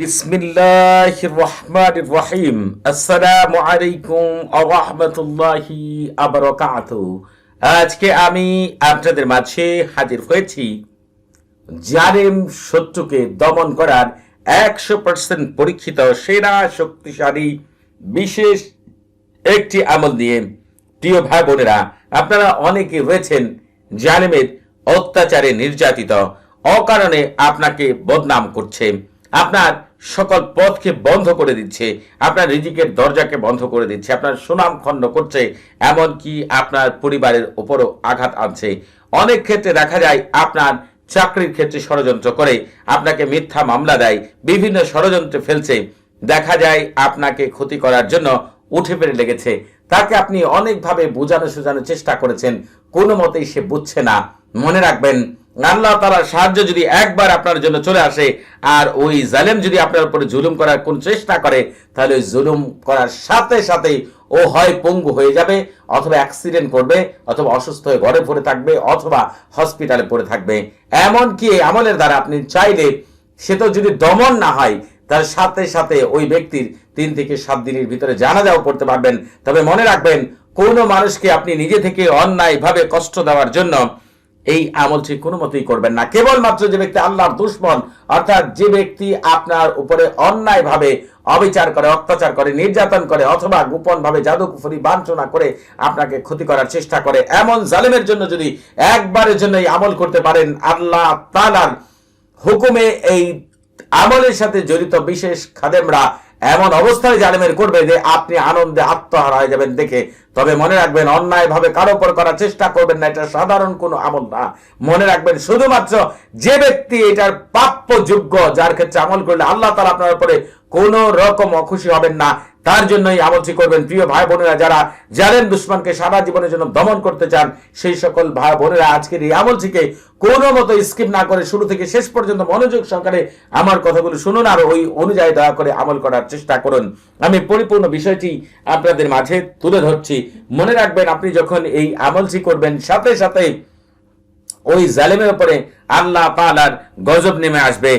বিসমিল্লাহ রহমান রহিম। আসসালামু আলাইকুম আরহামতুল্লাহি আবরকাত। আজকে আমি আপনাদের মাঝে হাজির হয়েছি জালেম শত্রুকে দমন করার একশো পার্সেন্ট পরীক্ষিত, সেরা, শক্তিশালী, বিশেষ একটি আমল নিয়ে। প্রিয় ভাই বোনেরা, আপনারা অনেকে রয়েছেন জালেমের অত্যাচারে নির্যাতিত, অকারণে আপনাকে বদনাম করছে। আপনার সকল পথকে বন্ধ করে দিচ্ছে, আপনার রিজিকের দরজাকে বন্ধ করে দিচ্ছে, আপনার সুনাম খণ্ড করছে, এমনকি আপনার পরিবারের উপরও আঘাত আনছে। অনেক ক্ষেত্রে দেখা যায় আপনার চাকরির ক্ষেত্রে ষড়যন্ত্র করে, আপনাকে মিথ্যা মামলা দেয়, বিভিন্ন ষড়যন্ত্রে ফেলছে। দেখা যায় আপনাকে ক্ষতি করার জন্য উঠে পেরে লেগেছে। তাকে আপনি অনেকভাবে বোঝানো সোজানোর চেষ্টা করেছেন কোনো মতেই সে বুঝছে না। মনে রাখবেন আল্লাহ তালার সাহায্য যদি একবার আপনার জন্য চলে আসে, আর ওই জালেম যদি আপনার উপরে জুলুম করার কোন চেষ্টা করে, তাহলে ওই জুলুম করার সাথে সাথেই ও হয় পঙ্গু হয়ে যাবে, অথবা অ্যাক্সিডেন্ট করবে, অথবা অসুস্থ হয়ে ঘরে পড়ে থাকবে, অথবা হসপিটালে পড়ে থাকবে। এমন কি আমলের দ্বারা আপনি চাইলে সে তো যদি দমন না হয়, তার সাথে সাথে ওই ব্যক্তির তিন থেকে সাত দিনের ভিতরে জানা জানাজাও করতে পারবেন। তবে মনে রাখবেন, কোনো মানুষকে আপনি নিজে থেকে অন্যায়ভাবে কষ্ট দেওয়ার জন্য এই আমলটি কোনো মতেই করবেন না। কেবলমাত্র যে ব্যক্তি আল্লাহর দুশ্মন, অর্থাৎ যে ব্যক্তি আপনার উপরে অন্যায়ভাবে অবিচার করে, অত্যাচার করে, নির্যাতন করে, অথবা গোপনভাবে জাদুকুফরি বাঞ্ছনা করে আপনাকে ক্ষতি করার চেষ্টা করে, এমন জালেমের জন্য যদি একবারের জন্য এই আমল করতে পারেন, আল্লাহ তালার হুকুমে এই আমলের সাথে জড়িত বিশেষ খাদেমরা এমন অবস্থায় জালেমের করবে যে আপনি আনন্দে আত্মহারা হয়ে যাবেন দেখে। তবে মনে রাখবেন অন্যায় ভাবে কারও উপর করার চেষ্টা করবেন না, এটা সাধারণ কোনো আমল না। মনে রাখবেন, শুধুমাত্র যে ব্যক্তি এটার প্রাপ্য যোগ্য যার ক্ষেত্রে আমল করলে আল্লাহ তালা আপনার উপরে কোনো রকম অখুশি হবেন না। তার জন্যই আমলটি করবেন প্রিয় ভাই বোনেরা, যারা জানেন দুশ্মনকে সারা জীবনের জন্য দমন করতে চান, সেই সকল ভাই বোনেরা আজকের এই আমলটিকে কোনো মতো স্কিপ না করে শুরু থেকে শেষ পর্যন্ত মনোযোগ সহকারে আমার কথাগুলো শুনুন আর ওই অনুযায়ী দয়া করে আমল করার চেষ্টা করুন। আমি পরিপূর্ণ বিষয়টি আপনাদের মাঝে তুলে ধরছি। মনে রাখবেন, আপনি যখন এই আমলটি করবেন, সাথে সাথে ওই জালেমের উপরে আল্লাহ তালার গজব নেমে আসবে।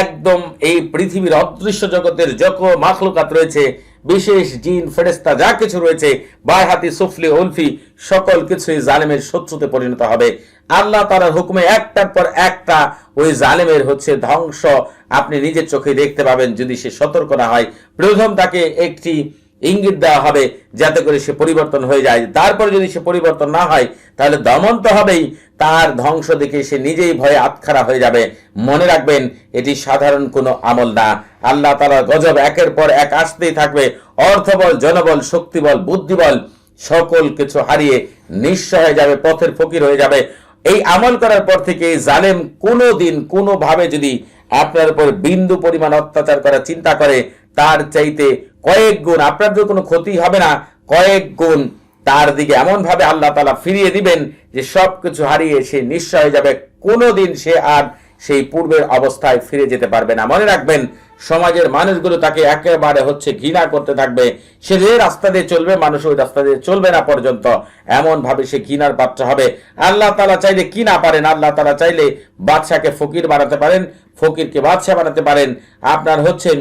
একদম এই পৃথিবীর অদৃশ্য জগতের যত মাখলুকাত রয়েছে বিশেষ জিন ফেরেস্তা যা কিছু রয়েছে বারহাতি সুফলি, উলফি, সকল কিছুই জালেমের শত্রুতে পরিণত হবে। আল্লাহ তার হুকুমে একটার পর একটা ওই জালেমের হচ্ছে ধ্বংস আপনি নিজের চোখে দেখতে পাবেন যদি সে সতর্ক না হয়। প্রথম তাকে একটি ইঙ্গিত দেওয়া হবে যাতে করে সে পরিবর্তন হয়ে যায়। তারপরে যদি সে পরিবর্তন না হয়, তাহলে দমন তো হবেই। তার ধ্বংস দেখে সে নিজেই ভয়ে আতখারা হয়ে যাবে। মনে রাখবেন, এটি সাধারণ কোনো আমল না। আল্লাহ তালার গজব একের পর এক আসতেই থাকবে। অর্থবল, জনবল, শক্তিবল, বুদ্ধিবল, সকল কিছু হারিয়ে নিঃস্ব হয়ে যাবে, পথের ফকির হয়ে যাবে। এই আমল করার পর থেকে জালেম কোনো দিন কোনোভাবে যদি আপনার উপর বিন্দু পরিমাণ অত্যাচার করার চিন্তা করে, তার চাইতে কয়েক গুণ, আপনার তো কোনো ক্ষতি হবে না, কয়েক গুণ তার দিকে এমন ভাবে আল্লাহ তালা ফিরিয়ে দিবেন যে সব কিছু হারিয়ে সে নিঃস্ব হয়ে যাবে। কোনোদিন সে আর সেই পূর্বের অবস্থায় ফিরে যেতে পারবে না। মনে রাখবেন, সমাজের মানুষগুলো তাকে একেবারে হচ্ছে ঘৃণা করতে থাকবে। সে যে রাস্তা দিয়ে চলবে, মানুষ ওই রাস্তা দিয়ে চলবে না পর্যন্ত। এমন ভাবে সে ঘৃণার পাত্র হবে। আল্লাহ তালা চাইলে কি না পারেন? আল্লাহ তালা চাইলে বাদশাকে ফকির বানাতে পারেন, ফকিরকে বাদশাহ বানাতে পারেন। আপনার হচ্ছেন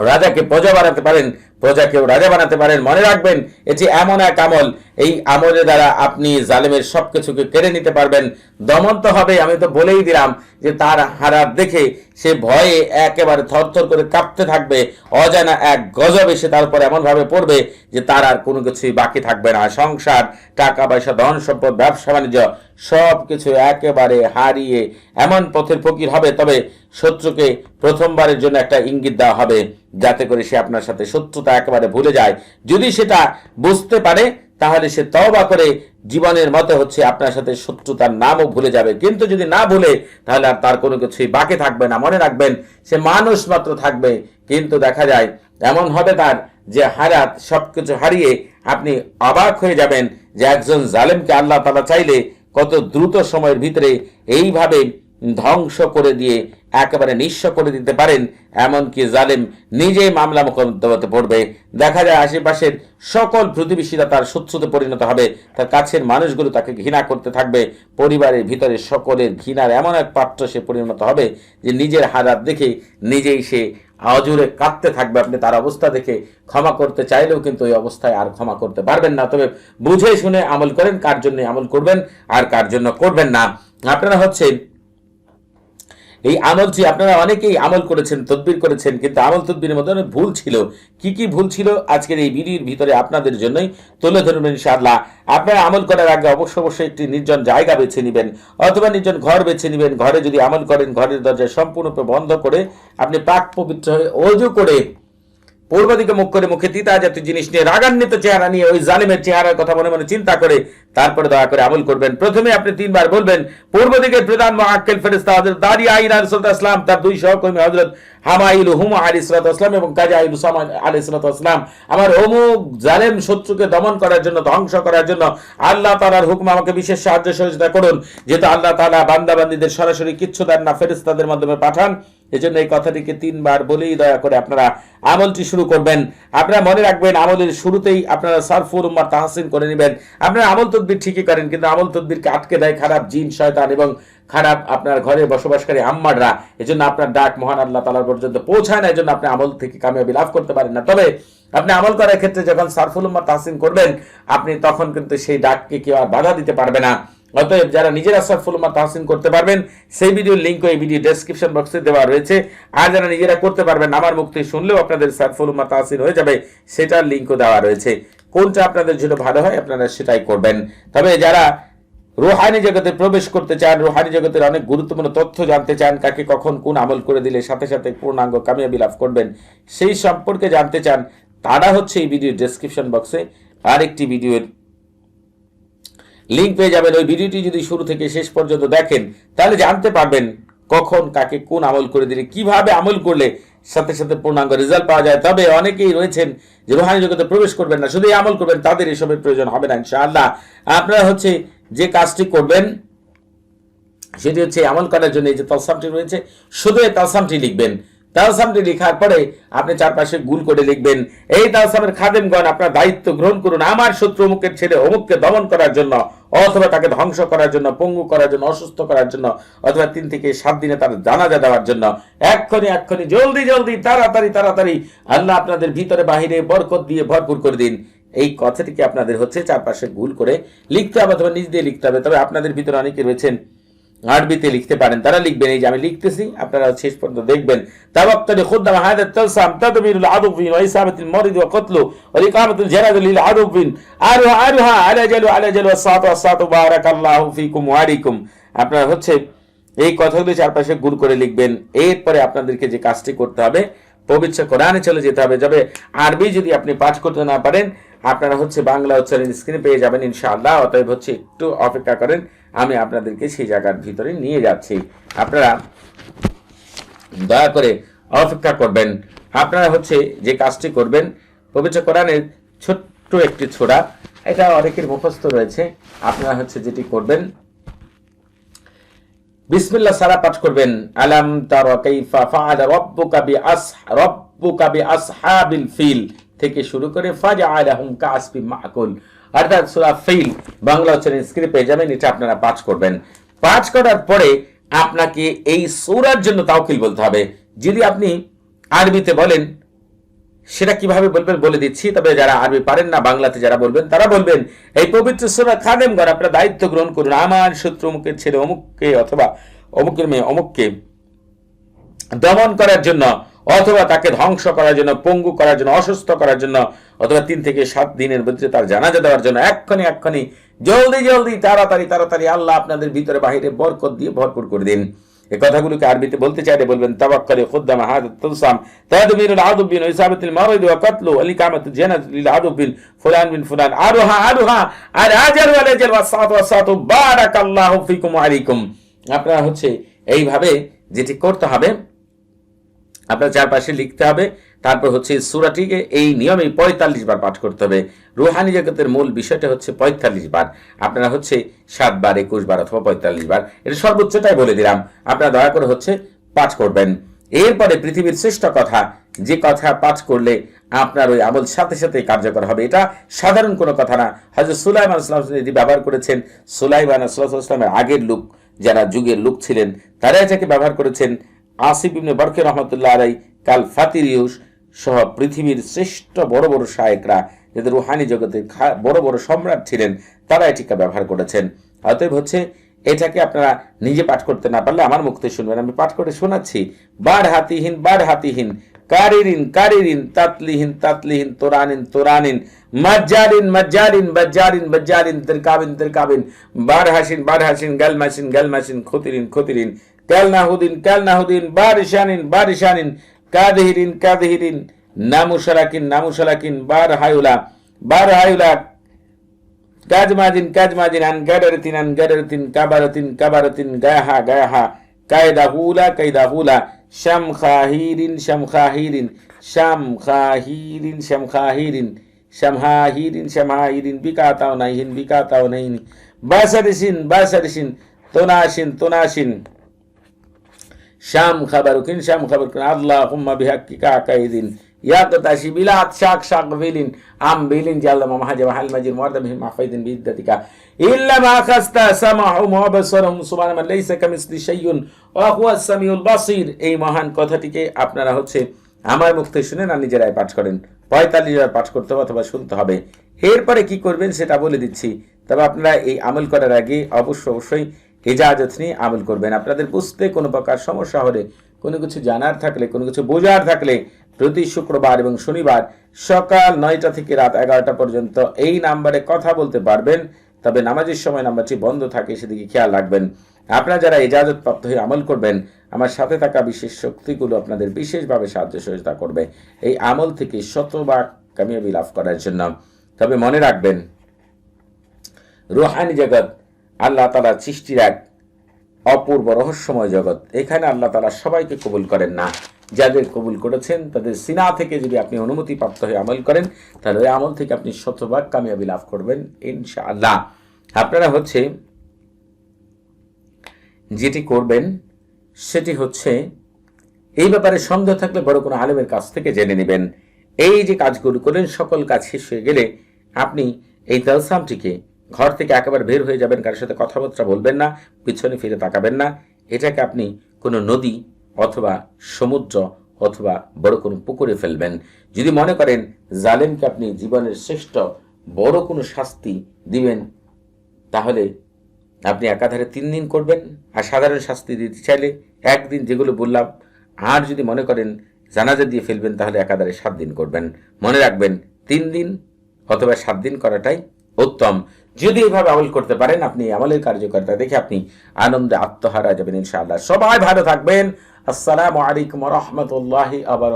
রাজাকে প্রজা বানাতে পারেন প্রজাকেও রাজা বানাতে পারেন। মনে রাখবেন এটি এমন এক আমল এই আমলের দ্বারা আপনি জালেমের সবকিছুকে কেড়ে নিতে পারবেন। দমন তো হবে, আমি তো বলেই দিলাম যে তার হারাত দেখে সে ভয়ে একেবারে থরথর করে কাঁপতে থাকবে। অজানা এক গজব এসে তার উপর এমনভাবে পড়বে যে তার আর কোনো কিছুই বাকি থাকবে না। সংসার টাকা পয়সা ধন সম্পদ ব্যবসা, বাণিজ্য সব কিছু একেবারে হারিয়ে এমন পথের ফকির হবে। তবে শত্রুকে প্রথমবারের জন্য একটা ইঙ্গিত দেওয়া হবে, যাতে করে সে আপনার সাথে শত্রুতা একেবারে ভুলে যায়। যদি সেটা বুঝতে পারে তাহলে সে তওবা করে জীবনের মতো হচ্ছে আপনার সাথে শত্রুতার নামও ভুলে যাবে। কিন্তু যদি না ভুলে, তাহলে আর তার কোনো কিছুই বাকি থাকবে না। মনে রাখবেন, সে মানুষ মাত্র থাকবে, কিন্তু দেখা যায় এমন হবে তার যে হারাত সবকিছু হারিয়ে আপনি অবাক হয়ে যাবেন যে একজন জালেমকে আল্লাহ তালা চাইলে কত দ্রুত সময়ের ভিতরে এইভাবে ধ্বংস করে দিয়ে একেবারে নিঃস্ব করে দিতে পারেন, এমনকি জালেম নিজেই মামলা মোকদ্দমাতে পড়বে। দেখা যায় আশেপাশের সকল প্রতিবেশীরা তার শত্রুতে পরিণত হবে, তার কাছের মানুষগুলো তাকে ঘৃণা করতে থাকবে। পরিবারের ভিতরে সকলের ঘৃণার এমন এক পাত্র সে পরিণত হবে যে নিজের হারাত দেখে নিজেই সে আজুরে কাঁদতে থাকবে। আপনি তার অবস্থা দেখে ক্ষমা করতে চাইলেও কিন্তু ওই অবস্থায় আর ক্ষমা করতে পারবেন না। তবে বুঝে শুনে আমল করেন, কার জন্য আমল করবেন আর কার জন্য করবেন না। আপনারা হচ্ছে এই আমল যে আপনারা অনেকেই আমল করেছেন, তদবির করেছেন, কিন্তু আমল তদ্বির মধ্যে অনেক ভুল ছিল। কি কি ভুল ছিল আজকের এই ভিডিওর ভিতরে আপনাদের জন্যই তুলে ধরবেন ইনশাআল্লাহ। আপনারা আমল করার আগে অবশ্য অবশ্যই একটি নির্জন জায়গা বেছে নেবেন, অথবা নির্জন ঘর বেছে নেবেন। ঘরে যদি আমল করেন, ঘরের দরজা সম্পূর্ণরূপে বন্ধ করে আপনি পাক পবিত্র হয়ে অজু করে পূর্ব দিকে মুখ করে মুখে তিতা জাতীয় জিনিস নিয়ে রাগান্বিত চেহারা নিয়ে ওই জালিমের চেহারার কথা মনে মনে চিন্তা করে তারপরে দয়া করে আমল করবেন। প্রথমে আপনি তিনবার বলবেন পূর্ব দিকের প্রধান মহাক্কেল ফেরিস্তা হজরত দারি আইন আলিসাল্লাম তার দুই সহকর্মী হজরত হামাইল হুমা আলী সালাতাম এবং কাজী উসামা আলী সালাতাম আমার অমুক জালেম শত্রুকে দমন করার জন্য, ধ্বংস করার জন্য আল্লাহ তালার হুকুম আমাকে বিশেষ সাহায্য সহযোগিতা করুন, যেহেতু আল্লাহ তালা বান্দাবান্দিদের সরাসরি কিচ্ছু দেন না ফেরিস্তাদের মাধ্যমে পাঠান। এজন্য এই কথাটিকে তিনবার বলেই দয়া করে আপনারা আমলটি শুরু করবেন। আপনারা মনে রাখবেন, আমলের শুরুতেই আপনারা সারফুল উম্মার তাহসিন করে নেবেন। আপনারা আমল তদবির ঠিকই করেন, কিন্তু আমল তদবিরকে আটকে দেয় খারাপ জিন, শয়তান এবং খারাপ আপনার ঘরে বসবাসকারী আম্মাররা। এজন্য আপনার ডাক মহান আল্লাহ তালার পর্যন্ত পৌঁছায় না, এজন্য আপনি আমল থেকে কামিয়াবি লাভ করতে পারেন না। তবে আপনি আমল করার ক্ষেত্রে যখন সারফুল উম্মার তাহসিন করবেন, আপনি তখন কিন্তু সেই ডাককে কেউ আর বাধা দিতে পারবে না। অতএব যারা নিজেরা সারফুলমা তাহসিন করতে পারবেন, সেই ভিডিওর লিঙ্ক এই ভিডিও ডেসক্রিপশন বক্সে দেওয়া রয়েছে। আর যারা নিজেরা করতে পারবেন, আমার মুক্তি শুনলেও আপনাদের সারফুলমা তাহসিন হয়ে যাবে, সেটার লিঙ্কও দেওয়া রয়েছে। কোনটা আপনাদের জন্য ভালো হয়, আপনারা সেটাই করবেন। তবে যারা রোহানি জগতে প্রবেশ করতে চান, রোহানি জগতের অনেক গুরুত্বপূর্ণ তথ্য জানতে চান, কাকে কখন কোন আমল করে দিলে সাথে সাথে পূর্ণাঙ্গ কামিয়াবি লাভ করবেন, সেই সম্পর্কে জানতে চান, তারা হচ্ছে এই ভিডিও ডেসক্রিপশন বক্সে আরেকটি ভিডিওর লিঙ্ক পেয়ে যাবেন। ওই ভিডিওটি যদি শুরু থেকে শেষ পর্যন্ত দেখেন, তাহলে জানতে পারবেন কখন, কাকে, কোন আমল করে দিলে, কীভাবে আমল করলে সাথে সাথে পূর্ণাঙ্গ রেজাল্ট পাওয়া যায়। তবে অনেকেই রয়েছেন যে রোহানি জগতে প্রবেশ করবেন না, শুধু আমল করবেন, তাদের এসবের প্রয়োজন হবে না, ইনশাআল্লাহ। আপনারা হচ্ছে যে কাজটি করবেন, সেটি হচ্ছে আমল করার জন্য যে তলসামটি রয়েছে, শুধু এই তলসামটি লিখবেন। তালসামটি লেখার পরে আপনি চারপাশে গুল করে লিখবেন, এই তালসামের খাদেমগণ আপনার দায়িত্ব গ্রহণ করুন। আমার শত্রু অমুকের অমুককে দমন করার জন্য, অথবা তাকে ধ্বংস করার জন্য, পঙ্গু করার জন্য, অসুস্থ করার জন্য, অথবা তিন থেকে সাত দিনে তার জানাজা দেওয়ার জন্য। জলদি জলদি, তাড়াতাড়ি তাড়াতাড়ি। আল্লাহ আপনাদের ভিতরে, বাহিরে বরকত দিয়ে ভরপুর করে দিন। এই কথাটিকে আপনাদের হচ্ছে? চারপাশে গুল করে লিখতে হবে অথবা নিজ দিয়ে লিখতে হবে। তবে আপনাদের ভিতরে অনেকে রয়েছেন আরবিতে লিখতে পারেন, তারা লিখবেন, এই যে আমি লিখতেছি, আপনারা শেষ পর্যন্ত দেখবেন। তাওয়াক্কালি খুদ্দাম হাদা তালসাম তাদবিরুল আদুফিন ওয়া ইসাবাতুল মারিদ ওয়া কতলু ওয়া ইকামাতুল জানাজ লিল আদুফিন আরহা আরহা আলা জালু আলা জালু ওয়াসাতু ওয়াসাতু বারাকাল্লাহু ফিকুম ওয়া আলাইকুম। আপনারা হচ্ছে এই কথাগুলো চারপাশে গুল করে লিখবেন, এরপরে আপনাদেরকে যে কাজটি করতে হবে, পবিত্র কোরআনে চলে যেতে হবে। যাবে আরবি যদি আপনি পাঠ করতে না পারেন আপনারা হচ্ছে বাংলা উচ্চারণ স্ক্রিনে পেয়ে যাবেন ইনশাআল্লাহ। অতএব হচ্ছে একটু অপেক্ষা করেন, আমি আপনাদেরকে সেই জায়গার ভিতরে নিয়ে যাচ্ছি। আপনারা দয়া করে অপেক্ষা করবেন। আপনারা হচ্ছে যে কাজটি করবেন, পবিত্র কোরআনের ছোট্ট একটি ছোড়া, এটা অনেকের মুখস্থ রয়েছে, আপনারা হচ্ছে যেটি করবেন। বিসমিল্লাহ সারা পাঠ করবেন, আলাম তারা কাইফা ফাআলা রাব্বুকা বিআস, রাব্বুকা বিআসহাবিল ফিল। থেকে শুরু করে বাংলা উচ্চারণ স্ক্রিপ্ট পেয়ে যাবেন, এটা আপনারা পাঠ করবেন। পাঠ করার পরে আপনাকে এই সূরার জন্য তাওকিল বলতে হবে। যদি আপনি আরবিতে বলেন, সেটা কীভাবে বলবেন বলে দিচ্ছি, তবে যারা আরবি পারেন না, বাংলাতে যারা বলবেন, তারা বলবেন, এই পবিত্র সোনা খাদেমগণ আপনারা দায়িত্ব গ্রহণ করুন, আমার শত্রু অমুকের ছেলে অমুককে অথবা অমুকের মেয়ে অমুককে দমন করার জন্য। অথবা তাকে ধ্বংস করার জন্য, পঙ্গু করার জন্য, অসুস্থ করার জন্য, অথবা তিন থেকে সাত দিনের মধ্যে তার জানাজা দেওয়ার জন্য এক্ষণি এক্ষণি জলদি জলদি, তাড়াতাড়ি তাড়াতাড়ি, আল্লাহ আপনাদের ভিতরে বাহিরে বরকত দিয়ে ভরপুর করে দিন। এই কথাগুলোকে আরবিতে বলতে চাইলে বলবেন, তাওয়াক্কালি খুদ্দাম হাদাত তুলসাম তাদবির বিন ইসাবাতুল মারিদ ওয়া কাতলু আলি কামাত জানাত লিল ফুলান বিন ফুলান, আরুহা আরুহা আর আজার ওয়া লাজার ওয়া সাত ওয়া সাত বারাকাল্লাহু ফিকুম ওয়া আলাইকুম। আপনারা হচ্ছে এইভাবে যেটি করতে হবে আপনার চারপাশে লিখতে হবে। তারপর হচ্ছে সুরাটিকে এই নিয়মে পঁয়তাল্লিশ বার পাঠ করতে হবে। রুহানি জগতের মূল বিষয়টা হচ্ছে পঁয়তাল্লিশ বার। আপনারা হচ্ছে সাত বার, একুশ বার অথবা পঁয়তাল্লিশ বার, এটা সর্বোচ্চটাই বলে দিলাম। আপনারা দয়া করে হচ্ছে পাঠ করবেন। এরপরে পৃথিবীর শ্রেষ্ঠ কথা, যে কথা পাঠ করলে আপনার ওই আমল সাথে সাথে কার্যকর হবে। এটা সাধারণ কোনো কথা না। হয়তো সুলাইমান ইসলাম এটি ব্যবহার করেছেন, সুলাইমান ইসলামের আগের লোক, যারা যুগের লোক ছিলেন তারা এটাকে ব্যবহার করেছেন আসিফ ইবনে বরকে রহমতুল্লাহ আলাই কাল ফাতিরিউস সহ পৃথিবীর শ্রেষ্ঠ বড় বড় শায়েকরা যাদের রুহানি জগতে বড় বড় সম্রাট ছিলেন, তারা এটিকে ব্যবহার করেছেন। অতএব হচ্ছে, এটাকে আপনারা নিজে পাঠ করতে না পারলে আমার মুক্তি শুনবেন, আমি পাঠ করে শোনাচ্ছি। বার হাতিহীন বার হাতিহীন, কারিরিন কারিরিন, তাতলিহীন তাতলিহীন, তোরানিন তোরানিন, মজ্জারিন মজ্জারিন, বজ্জারিন বজ্জারিন বার হাসিন বার হাসিন গালমাসিন গালমাসিন, খতিরিন খতিরিন কালনাহুদিন কালনাহুদিন বারিশানিন বারিশানিন, কাদহিরিন কাদহিরিন নামুশালাকিন নামুশালাকিন বার হায়ুলা বার হায়ুলা কাজমাজিন কাজমাজিন আন গাডারতিন আন গাডারতিন কাবারতিন কাবারতিন, গায়াহা গায়াহা কায়দা হুলা কায়দা হুলা শাম খাহিরিন শাম খাহিরিন শাম খাহিরিন শাম খাহিরিন শামহাহিরিন শামহাহিরিন, বিকাতাও নাইহিন বিকাতাও নাইহিন, বাসারিসিন বাসারিসিন, তোনাসিন তোনাসিন। শাম খাবারুকিন শাম খাবারুকিন আল্লাহ হুম্মা বিহাক্কিকা কাইদিন ইয়াকতাশি বিলাত শাক শাক বিলিন আম বিলিন মাজির ইল্লা মা খাস্তা কামিসলি সামিউল বাসির। এই মহান কথাটিকে আপনারা হচ্ছে আমার মুখ থেকে শুনে না নিজেরাই পাঠ করেন। পঁয়তাল্লিশ বার পাঠ করতে হবে অথবা শুনতে হবে। এরপরে কি করবেন সেটা বলে দিচ্ছি। তবে আপনারা এই আমল করার আগে অবশ্য অবশ্যই ইজাজত নিয়ে আমল করবেন। আপনাদের বুঝতে কোনো প্রকার সমস্যা হলে, কোনো কিছু জানার থাকলে, কোনো কিছু বোঝার থাকলে প্রতি শুক্রবার এবং শনিবার সকাল নয়টা থেকে রাত এগারোটা পর্যন্ত এই নাম্বারে কথা বলতে পারবেন। তবে নামাজের সময় নাম্বারটি বন্ধ থাকে, সেদিকে খেয়াল রাখবেন। আপনারা যারা ইজাজত প্রাপ্ত হয়ে আমল করবেন, আমার সাথে থাকা বিশেষ শক্তিগুলো আপনাদের বিশেষভাবে সাহায্য সহযোগিতা করবে। এই আমল থেকে শতভাগ কামিয়াবি লাভ করার জন্য। তবে মনে রাখবেন, রুহানি জগৎ আল্লাহ তালা সৃষ্টির এক অপূর্ব রহস্যময় জগৎ। এখানে আল্লাহ তালা সবাইকে কবুল করেন না। যাদের কবুল করেছেন, তাদের সিনা থেকে যদি আপনি অনুমতি প্রাপ্ত হয়ে আমল করেন, তাহলে ওই আমল থেকে আপনি শতভাগ কামিয়াবি লাভ করবেন, ইনশাআল্লাহ। আপনারা হচ্ছে যেটি করবেন, সেটি হচ্ছে এই ব্যাপারে সন্দেহ থাকলে বড় কোনো আলেমের কাছ থেকে জেনে নেবেন। এই যে কাজগুলো করেন সকল কাজ শেষ হয়ে গেলে আপনি এই তালসামটিকে ঘর থেকে একেবারে বের হয়ে যাবেন, কারোর সাথে কথাবার্তা বলবেন না, পিছনে ফিরে তাকাবেন না। এটাকে আপনি কোনো নদী অথবা সমুদ্র অথবা বড় কোনো পুকুরে ফেলবেন। যদি মনে করেন জালেমকে আপনি জীবনের শ্রেষ্ঠ বড় কোনো শাস্তি দিবেন, তাহলে আপনি একাধারে তিন দিন করবেন। আর সাধারণ শাস্তি দিতে চাইলে একদিন যেগুলো বললাম, আর যদি মনে করেন জানাজা দিয়ে ফেলবেন, তাহলে একাধারে সাত দিন করবেন। মনে রাখবেন, তিন দিন অথবা সাত দিন করাটাই উত্তম। যদি এইভাবে আমল করতে পারেন, আপনি আমলের কার্যকারিতা দেখে আপনি আনন্দে আত্মহারা যাবেন ইনশাআল্লাহ। সবাই ভালো থাকবেন। আসসালামু আলাইকুম রহমতুল্লাহি আবার